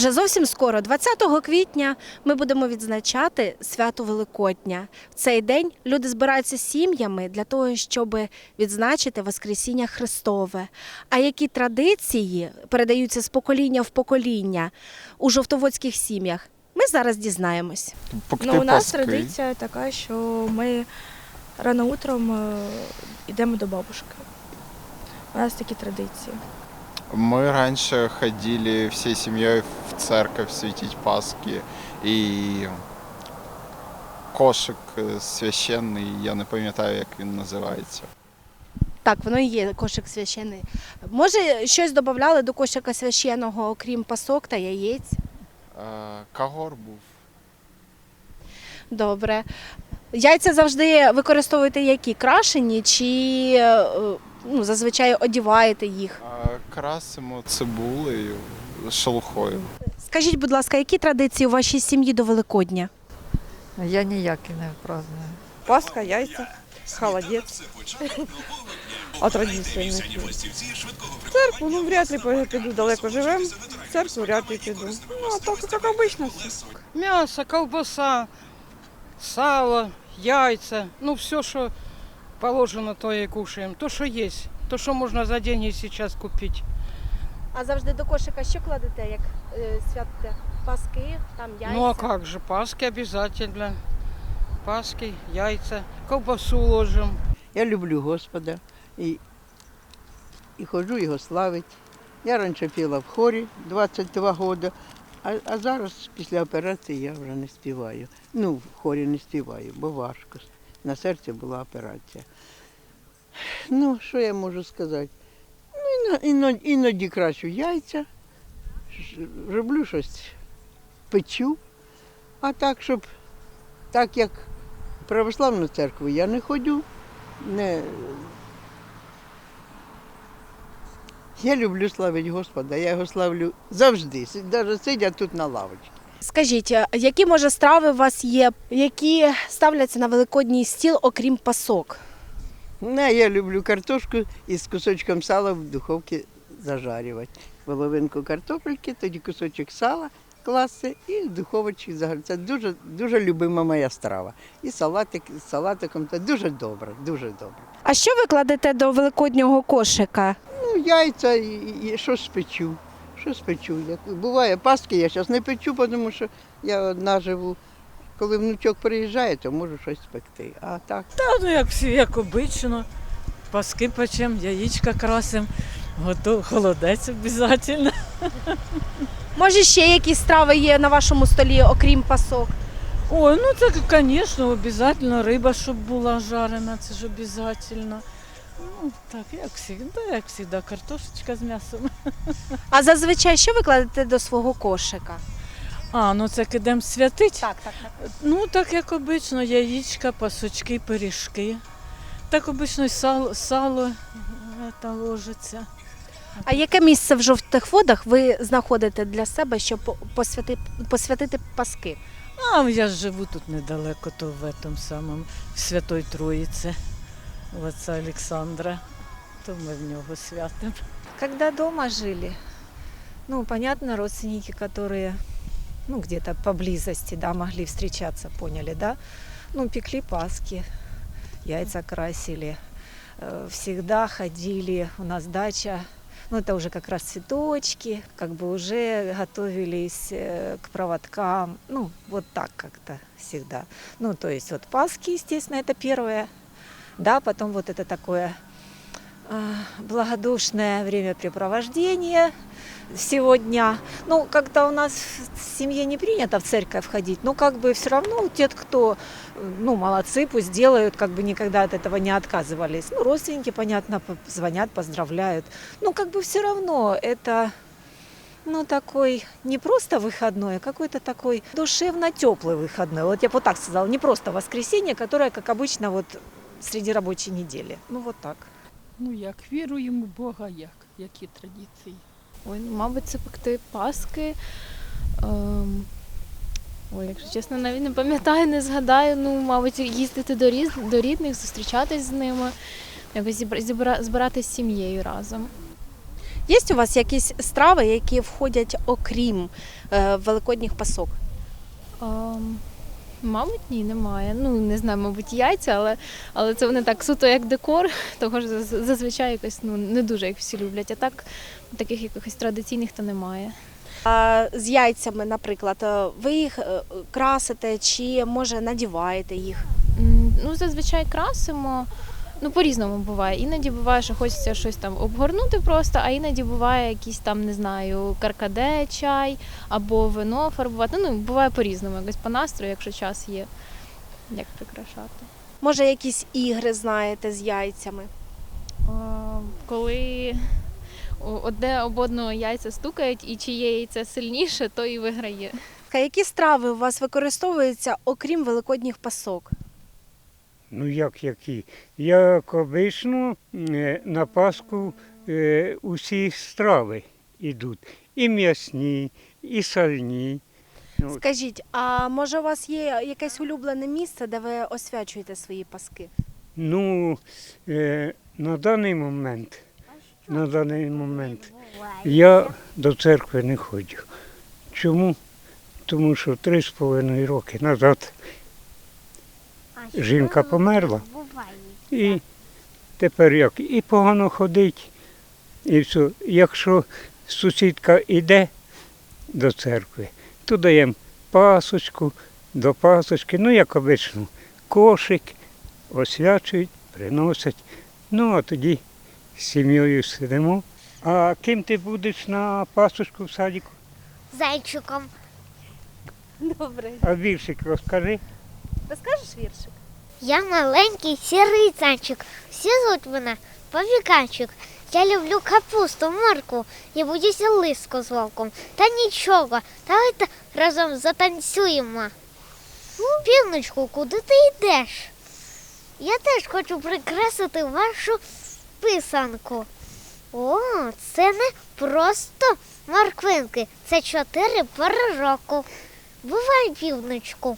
Вже зовсім скоро, 20 квітня, ми будемо відзначати свято Великодня. В цей день люди збираються сім'ями для того, щоб відзначити Воскресіння Христове. А які традиції передаються з покоління в покоління у жовтоводських сім'ях? Ми зараз дізнаємось. Пекти Ну, у нас паски. традиція така, що ми рано утром е, йдемо до бабушки. У нас такі традиції. Мы раньше ходили всей семьей в церковь светить Пасхи. И кошик е, священний, я не пам'ятаю, як він називається. Так, воно і є кошик священий. Може, щось додавали до кошика священого, окрім пасок та яєць? Е, Кагор був. Добре. Яйця завжди використовуєте які? Крашені чи е, ну, зазвичай одіваєте їх? Красимо цибулею, шелухою. Скажіть, будь ласка, які традиції у вашій сім'ї до Великодня? Я ніякі не праздную. Паска, яйця, холодець. А традиції не церкву, ну вряд ли піду, далеко живемо. Церкву вряд ли піду. Ну, а так, як обично. Мясо, колбаса, сало, яйца. Ну, все, что положено, то и кушаем. То, что есть. То, что можно за деньги сейчас купить. А завжди до кошика що кладете, як е, святите? Паски, там яйця? Ну, а как же, паски обязательно. Паски, яйца, колбасу ложим. Я люблю Господа і, і ходжу його славити. Я раніше піла в хорі 22 роки, а, а зараз після операції я вже не співаю. Ну, в хорі не співаю, бо важко. На серці була операція. Ну, що я можу сказати? Ну, іно- іно- іноді кращу яйця, роблю щось, печу, а так, щоб так як в православну церкву я не ходжу, не... Я люблю славити Господа, я його славлю завжди, навіть сидя тут на лавочці. Скажіть, які може страви у вас є, які ставляться на великодній стіл, окрім пасок? Не, я люблю картошку із кусочком сала в духовці зажарювати. Половинку картопельки, тоді кусочок сала класти і в духовочці. Це дуже, дуже любима моя страва. І салатик з салатиком це дуже добре, дуже добре. А що ви кладете до великоднього кошика? Ну, яйця і, і щось печу. Щось печу. Як- Буває паски, я зараз не печу, тому що я одна живу. Коли внучок приїжджає, то можу щось спекти. А так. Та ну як всі, як обично. Паски печем, яєчка красим, готов, холодець обов'язково. Може, ще якісь страви є на вашому столі, окрім пасок? Ой, ну це, звісно, обов'язково риба, щоб була жарена, це ж обов'язково. Ну, так, як завжди, як завжди, картошечка з м'ясом. А зазвичай що ви кладете до свого кошика? А, ну це кидем святить. Так, так, так. Ну, так як обично, яєчка, пасочки, пиріжки. Так обично і сало, сало е, та ложиться. А яке місце в жовтих водах ви знаходите для себе, щоб посвяти, посвятити паски? А я ж живу тут недалеко, то в этом самому в Святой Троїці, у отця Олександра. То ми в нього святимо. Когда дома жили, ну, понятно, родственники, которые, ну, где-то поблизости, да, могли встречаться, поняли, да? Ну, пекли паски, яйца красили, э, всегда ходили, у нас дача, ну, это уже как раз цветочки, как бы уже готовились э, к проводкам, ну, вот так как-то всегда. Ну, то есть вот Пасхи, естественно, это первое, да, потом вот это такое а, благодушное времяпрепровождение всего дня. Ну, как-то у нас в семье не принято в церковь ходить, но как бы все равно те, кто, ну, молодцы, пусть делают, как бы никогда от этого не отказывались. Ну, родственники, понятно, по- звонят, поздравляют. Ну, как бы все равно это ну, такой не просто выходной, а какой-то такой душевно теплый выходной. Вот я бы вот так сказала, не просто воскресенье, которое, как обычно, вот среди рабочей недели. Ну, вот так. Ну як, віруємо в Бога, як, які традиції. Ой, ну, мабуть, це пекти паски. Ем, ой, якщо чесно, навіть не пам'ятаю, не згадаю. Ну, мабуть, їздити до, різ, до рідних, зустрічатись з ними, якось зібра, зібра, збиратись з сім'єю разом. Є у вас якісь страви, які входять окрім е, великодніх пасок? Ем, мабуть, ні, немає. Ну, не знаю, мабуть, яйця, але, але це вони так суто як декор, того ж зазвичай якось ну, не дуже як всі люблять. А так таких якихось традиційних то немає. А з яйцями, наприклад, е, ви їх е, красите чи може надіваєте їх? Ну, зазвичай красимо. Ну, по-різному буває. Іноді буває, що хочеться щось там обгорнути просто, а іноді буває якийсь там, не знаю, каркаде, чай або вино фарбувати. Ну, буває по-різному, якось по настрою, якщо час є, як прикрашати. Може, якісь ігри знаєте з яйцями? А, Коли одне об одного яйця стукають, і чиє яйце сильніше, то і виграє. А які страви у вас використовуються окрім великодніх пасок? Ну як які? Як обично е, на Пасху е, усі страви йдуть. І м'ясні, і сальні. Скажіть, а може у вас є якесь улюблене місце, де ви освячуєте свої паски? ну е, на даний момент, на даний момент я до церкви не ходжу. Чому? Тому що три з половиною роки назад жінка померла. І тепер як? І погано ходить. І все. Якщо сусідка йде до церкви, то даємо пасочку, до пасочки, ну як обично, кошик, освячують, приносять. Ну а тоді з сім'єю сидимо. А ким ти будеш на пасочку в садіку? Зайчиком. Добре. А віршик розкажи. Розкажеш віршик? Я маленький сірий зайчик. Всі звуть мене Павіканчик. Я люблю капусту, морку і боюся лиску з вовком. Та нічого, давайте разом затанцюємо. Півночку, куди ти йдеш? Я теж хочу прикрасити вашу писанку. О, це не просто морквинки, це чотири пори року. Бувай, півночку.